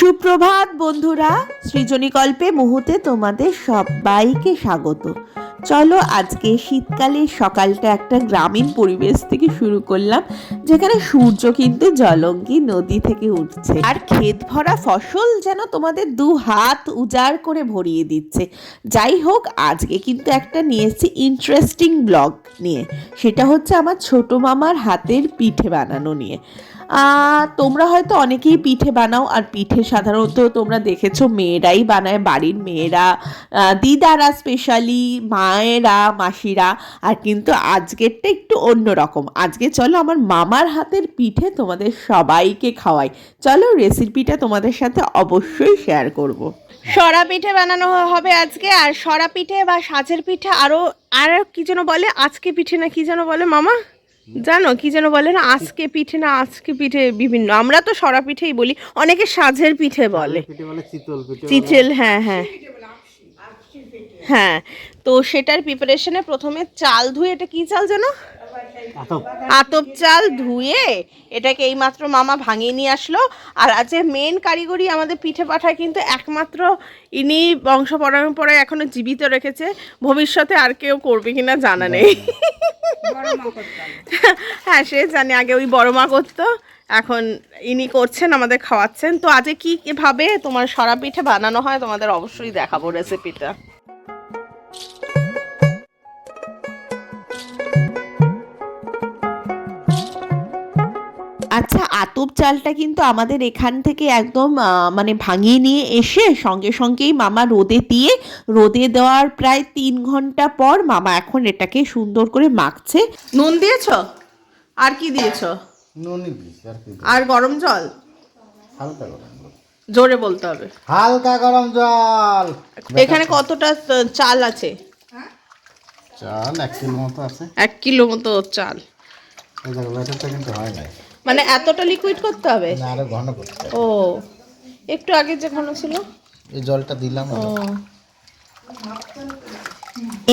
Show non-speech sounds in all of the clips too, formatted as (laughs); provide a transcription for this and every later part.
সুপ্রভাত, বন্ধুরা। সৃজনী সৃজনীকল্পে মুহূর্তে তোমাদের সবাইকে স্বাগত। চলো আজকে শীতকালে সকালটা একটা গ্রামীণ পরিবেশ থেকে শুরু করলাম, যেখানে সূর্য কিন্তু জলঙ্গি নদী থেকে উঠছে। আর ক্ষেত ভরা ফসল যেন তোমাদের দু হাত উজাড় করে ভরিয়ে দিচ্ছে। যাই হোক, আজকে কিন্তু একটা নিয়ে এসেছি ইন্টারেস্টিং ব্লগ নিয়ে। সেটা হচ্ছে আমার ছোট মামার হাতের পিঠে বানানো নিয়ে। তোমরা হয়তো অনেকেই পিঠে বানাও, আর পিঠে সাধারণত তোমরা দেখেছ মেয়েরাই বানায়, বাড়ির মেয়েরা দিদারা স্পেশালি মায়েরা, মাসিরা, আর কিন্তু আজকেরটা একটু অন্য রকম। আজকে চলো আমার মামার হাতের পিঠে তোমাদের সবাইকে খাওয়াই। চলো রেসিপিটা তোমাদের সাথে অবশ্যই শেয়ার করব। সরা পিঠে বানানো হবে আজকে, আর সরা পিঠে বা সাজের পিঠে আরও, আর কি যেন বলে, আজকে পিঠে না কি যেন বলে মামা? জানো কি যেন বলে না আজকে পিঠে না আজকে পিঠে বিভিন্ন আমরা তো সরা পিঠেই বলি অনেকে সাজের পিঠে বলে। চিচেল হ্যাঁ হ্যাঁ। হ্যাঁ তো সেটার প্রিপারেশনে প্রথমে চাল ধুয়ে এটা কি চাল যেন আতপ। চাল ধুয়ে এটাকে এইমাত্র মামা ভাঙিয়ে নিয়ে আসলো। আর আজকে মেন কারিগরি আমাদের পিঠে পাঠায় কিন্তু একমাত্র ইনি বংশ পরম্পরায় এখনও জীবিত রেখেছে। ভবিষ্যতে আর কেউ করবে কিনা জানা নেই। হ্যাঁ সে জানি, আগে ওই বড় মা করতো, এখন ইনি করছেন, আমাদের খাওয়াচ্ছেন। তো আজকে কি ভাবে তোমার সরা পিঠে বানানো হয় তোমাদের অবশ্যই দেখাবো রেসিপিটা আতপ চালটা কিন্তু আমাদের এখান থেকে একদম মানে ভাঙিয়ে নিয়ে এসে সঙ্গে সঙ্গেই মামা রোদে দিয়ে রোদে দেওয়ার প্রায় তিন ঘণ্টা পর মামা এখন এটাকে সুন্দর করে মাখছে। নুন দিয়েছ? আর কি দিয়েছ? আর গরম জল? হালকা গরম জোরে বলতে হবে। হালকা গরম জল। এখানে কতটা চাল আছে? চাল এক কিলো মতো আছে। এক কিলো মতো চাল। এই দেখো ব্যাটারটা কিন্তু হয় নাই। মানে এতটা লিকুইড করতে হবে? না আরও ঘন করতে হবে। ও একটু আগে যে ঘন ছিল? এই জলটা দিলাম ও।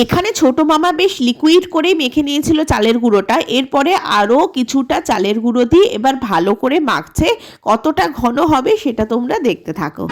এখানে ছোট মামা বেশ লিকুইড করে মেখে নিয়েছিল চালের গুঁড়োটা। এরপরে আরও কিছুটা চালের গুঁড়ো দিয়ে এবার ভালো করে মাখছে। কতটা ঘন হবে সেটা তোমরা দেখতে থাকো।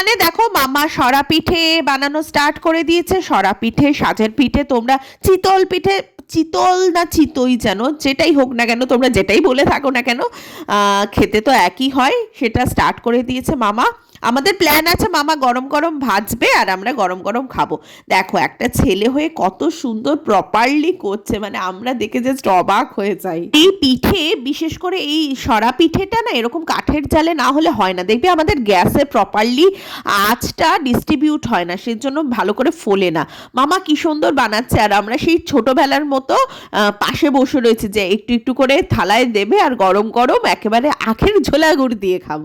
এইখানে দেখো মামা সরা পিঠে বানানো স্টার্ট করে দিয়েছে। সরা পিঠে, সাজের পিঠে, তোমরা চিতল পিঠে, চিতল না চিতই যেন, যেটাই হোক না কেন, তোমরা যেটাই বলে থাকো না কেন খেতে তো একই হয়, সেটা স্টার্ট করে দিয়েছে মামা। আমাদের প্ল্যান আছে মামা গরম গরম ভাজবে আর আমরা গরম গরম খাব। দেখো, একটা ছেলে হয়ে কত সুন্দর প্রপারলি করছে মানে আমরা দেখে জাস্ট অবাক হয়ে যাই। এই পিঠে, বিশেষ করে এই সরা পিঠেটা না এরকম কাঠের জালে না হলে হয় না। দেখবে আমাদের গ্যাসে প্রপারলি আঁচটা ডিস্ট্রিবিউট হয় না, সেজন্য ভালো করে ফোলে না। মামা কি সুন্দর বানাচ্ছে, আর আমরা সেই ছোটবেলার মতো পাশে বসে রয়েছে যে একটু একটু করে থালায় দেবে আর গরম গরম একেবারে আখের ঝোলা গুড় দিয়ে খাব।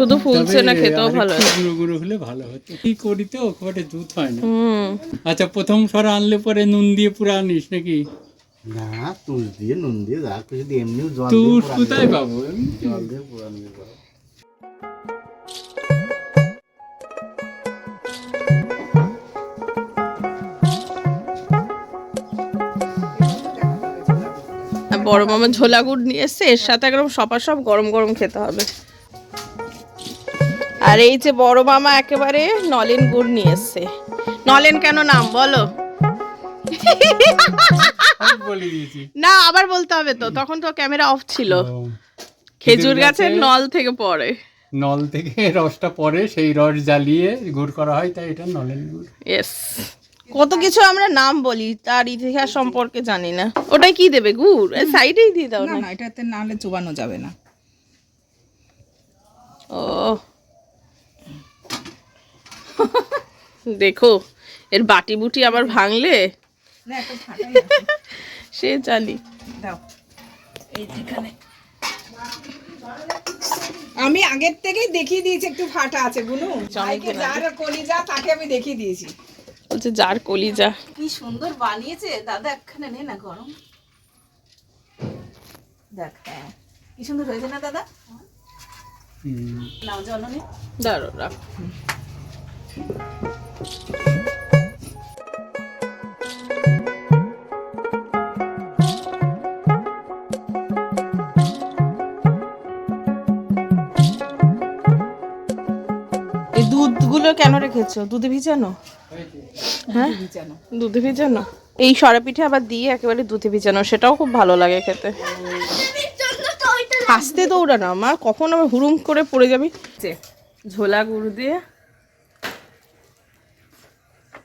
শুধু ফুলছে না খেতেও ভালো আরেকটু গুঁড়ো গুঁড়ো হলে ভালো হতো। কি করি তো ওখানে দুধ হয় না। হুম। আচ্ছা প্রথম সরা আনলে পরে নুন দিয়ে পুরো আনিস নাকি? না তুষ দিয়ে নুন দিয়ে যা কিছু দিয়ে এমনিও জল পুরান কোথায় পাবো? জল দিয়ে দিবি বড়। বড় মামা ঝোলা গুড় নিয়ে এসছে এর সাথে একদম সপা সব গরম গরম খেতে হবে। আর এই যে বড় মামা একেবারে নলেন গুড় নিয়ে এসছে। নলেন কেন নাম বলো? আমি বলে দিয়েছি। না আবার বলতে হবে তো তখন তো ক্যামেরা অফ ছিল। খেজুর গাছের নল থেকে পড়ে। নল থেকে রসটা পরে সেই রস জ্বালিয়ে গুড় করা হয় তাই এটা নলেন গুড়। ইয়েস কত কিছু আমরা নাম বলি তার ইতিহাস সম্পর্কে জানি না। ওটাই কি দেবে গুড়? সাইডেই দিয়ে দাও না এটাতে না হলে চোবানো যাবে না। দেখো এর বাটি বুটি আবার ভাঙলে? না (laughs) সে জানি। দাও এই যেখানে। আমি আগের থেকেই দেখিয়ে দিয়েছি একটু ফাটা আছে বুনু যার কলিজা তাকে আমি দেখিয়ে দিয়েছি। বলছে যার কলিজা। কি সুন্দর বানিয়েছে। দাদা একখানে নে না গরম। দেখ হ্যাঁ। কি সুন্দর হয়েছে না দাদা? নাও জননী দাঁড়ো রাখ। এই দুধগুলো কেন রেখেছো? দুধে ভিজানো? হ্যাঁ? দুধে ভিজানো। এই সরা পিঠে আবার দিয়ে একেবারে দুধে ভিজানো সেটাও খুব ভালো লাগে খেতে। হাসতে দৌড়া না আমার কখন আবার হুড়ুম করে পড়ে যাবি? ঝোলা গুড় দিয়ে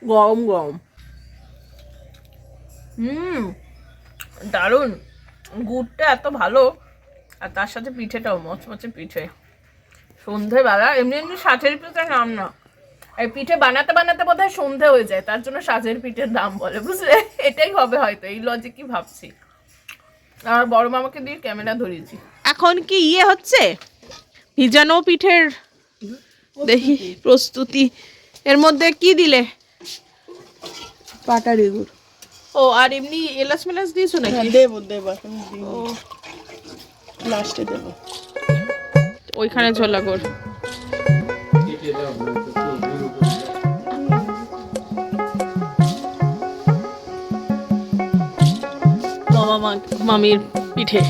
গরম গরম। হুম দারুণ। গুড়টা এত ভালো। আর তার সাথে পিঠেটাও মচমচে পিঠে। সন্ধেবেলা এমনি এমনি সাথের পিঠে নাম না। এই পিঠে বানাতে বানাতে বোধহয় সন্ধে হয়ে যায়। তার জন্য সাজের পিঠের দাম বলে বুঝলে? এটাই হবে হয়তো এই লজিকই ভাবছি। আর বড় মামাকে দিয়ে ক্যামেরা ধরিয়েছি। এখন কি ইয়ে হচ্ছে? ভিজানো পিঠের দেখি প্রস্তুতি। এর মধ্যে কি দিলে? পাটারি গুড়। ও আর এমনি এলাচ মেলাচ দিয়েছ নাকি? দেবো দেবো এখন ও। লাস্টে দেবো। ওইখানে তো গুঁড়ো। মামা মামির পিঠে।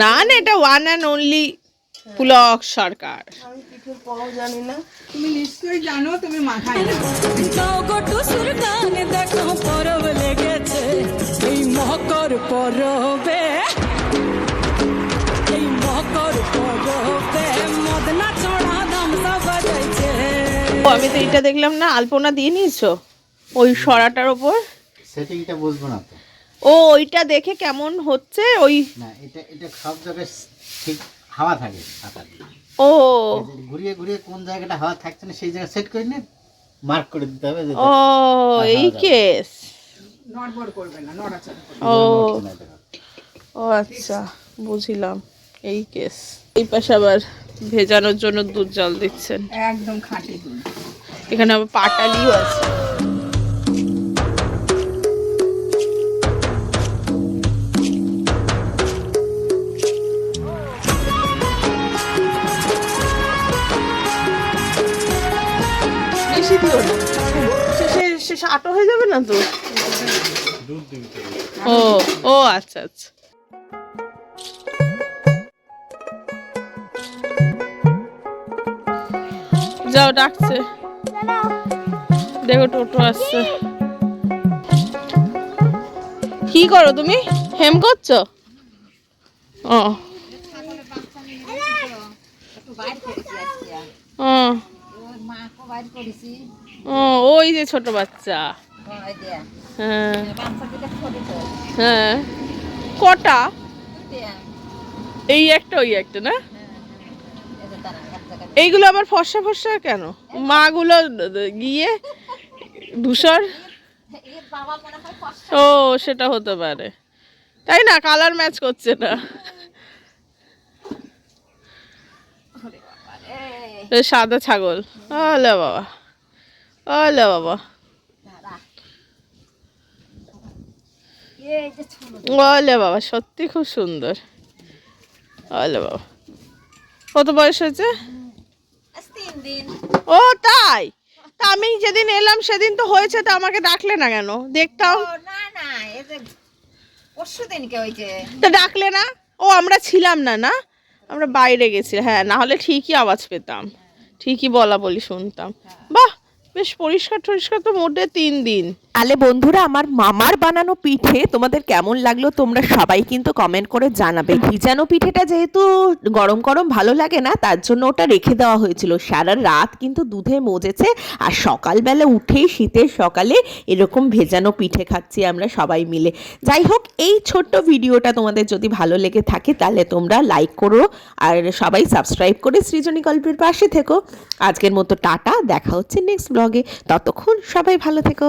না না এটা one and only Pulak Sarkar. তুমি নিশ্চয়ই জানো তুমি মাথায় না গাও গটু সুরগান দেখো পরব লেগেছে। এই মকর পরবে। এই মকর পরবে। মদনা চড়া দাম বাজাইছে। ও আমি তো এটা দেখলাম না আলপনা দিয়ে নিয়েছো? ওই সরাটার ওপর? সেটিংটা বুঝব না তো। ও ওইটা দেখে কেমন হচ্ছে? ওই না এটা এটা সব জায়গায় ঠিক হাওয়া থাকে ও। ঘুরিয়ে ঘুরিয়ে কোন জায়গাটা হাওয়া থাকছে না সেই জায়গা সেট করে নিয়ে মার্ক করে দিতে হবে ও এই কেস। নড়বড় করবে না নড়াচড়া ও। ও আচ্ছা বুঝিলাম। এই কেস। এই পাশে আবার ভেজানোর জন্য দুধ জল দিচ্ছেন। একদম খাঁটি দুধ। এখানে আবার পাটালিও আছে। দিও না শেষে শেষে আটো হয়ে যাবে না তো? ও ও আচ্ছা আচ্ছা। যাও ডাকছে। দেখো টোটো আসছে। কি করো তুমি? হেম করছ? ও। ও। ও ওই যে ছোট বাচ্চা। হ্যাঁ। হ্যাঁ। কটা? এই একটা ওই একটা না? এইগুলো আবার ফর্সা ফর্সা কেন? মাগুলো গিয়ে ধূসর? ও সেটা হতে পারে। তাই না? কালার ম্যাচ করছে না। সাদা ছাগল। বাবা। ওলে বাবা। ওলে বাবা সত্যি খুব সুন্দর। ওলে বাবা। কত বয়স হয়েছে? ও তাই? তা আমি যেদিন এলাম সেদিন তো হয়েছে তো আমাকে ডাকলে না কেন? দেখতাম না না এই যে পরশু দিনকে হয়েছে তা ডাকলে না? ও আমরা ছিলাম না না? আমরা বাইরে গেছি হ্যাঁ না হলে ঠিকই আওয়াজ পেতাম। ঠিকই বলা বলি শুনতাম। বাহ! বেশ পরিষ্কার টরিষ্কার তো মোটে তিন দিন। আলে বন্ধুরা, আমার মামার বানানো পিঠে তোমাদের কেমন লাগল তোমরা সবাই কিন্তু কমেন্ট করে জানাবে। ভিজানো পিঠেটা যেহেতু গরম গরম ভালো লাগে না, তার জন্য ওটা রেখে দেওয়া হয়েছিল। সারা রাত কিন্তু দুধে মজেছে, আর সকালবেলা উঠেই শীতের সকালে এরকম ভেজানো পিঠে খাচ্ছি আমরা সবাই মিলে। যাই হোক, এই ছোট্ট ভিডিওটা তোমাদের যদি ভালো লেগে থাকে, তাহলে তোমরা লাইক করো, আর সবাই সাবস্ক্রাইব করে সৃজনী গল্পের পাশে থেকো। আজকের মতো টাটা, দেখা হচ্ছে নেক্সট ব্লগে ততক্ষণ সবাই ভালো থেকো।